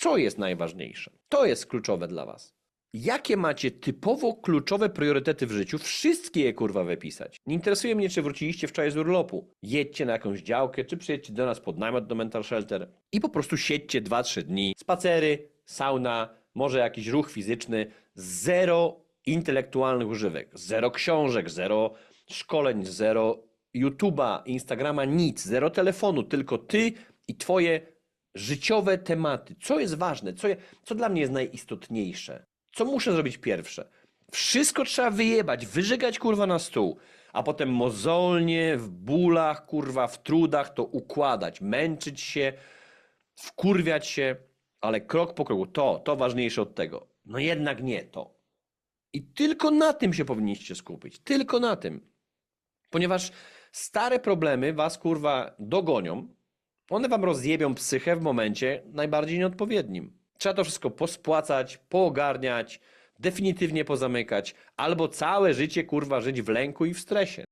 Co jest najważniejsze? To jest kluczowe dla Was. Jakie macie typowo kluczowe priorytety w życiu? Wszystkie je kurwa wypisać. Nie interesuje mnie, czy wróciliście wczoraj z urlopu. Jedźcie na jakąś działkę, czy przyjedźcie do nas pod namiot do Mental Shelter i po prostu siedźcie 2-3 dni. Spacery, sauna, może jakiś ruch fizyczny. Zero intelektualnych używek. Zero książek, zero szkoleń, zero YouTube'a, Instagrama, nic. Zero telefonu, tylko ty i twoje życiowe tematy. Co jest ważne? Co, co dla mnie jest najistotniejsze? Co muszę zrobić pierwsze? Wszystko trzeba wyjebać, wyżygać kurwa na stół, a potem mozolnie, w bólach, kurwa, w trudach to układać, męczyć się, wkurwiać się, ale krok po kroku. To, to ważniejsze od tego. No jednak nie to. I tylko na tym się powinniście skupić. Tylko na tym. Ponieważ stare problemy was kurwa dogonią, one wam rozjebią psychę w momencie najbardziej nieodpowiednim. Trzeba to wszystko pospłacać, poogarniać, definitywnie pozamykać, albo całe życie kurwa żyć w lęku i w stresie.